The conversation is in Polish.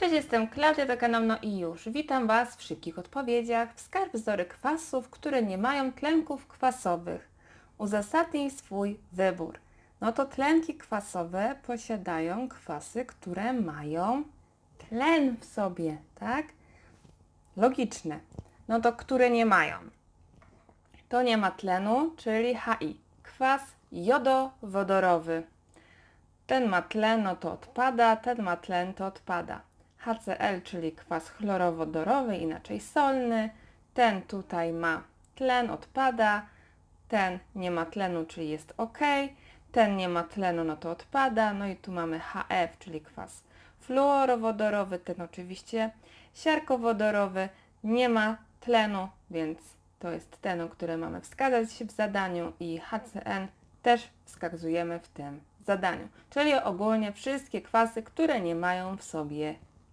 Cześć, jestem Klaudia, to kanał No i już. Witam Was w szybkich odpowiedziach. Wskaż wzory kwasów, które nie mają tlenków kwasowych. Uzasadnij swój wybór. No to tlenki kwasowe posiadają kwasy, które mają tlen w sobie, tak? Logiczne. No to które nie mają? To nie ma tlenu, czyli HI. Kwas jodowodorowy. Ten ma tlen, no to odpada, ten ma tlen, to odpada. HCl, czyli kwas chlorowodorowy, inaczej solny. Ten tutaj ma tlen, odpada. Ten nie ma tlenu, czyli jest ok. Ten nie ma tlenu, no to odpada. No i tu mamy HF, czyli kwas fluorowodorowy. Ten oczywiście siarkowodorowy. Nie ma tlenu, więc to jest ten, o który mamy wskazać w zadaniu i HCN też wskazujemy w tym zadaniu. Czyli ogólnie wszystkie kwasy, które nie mają w sobie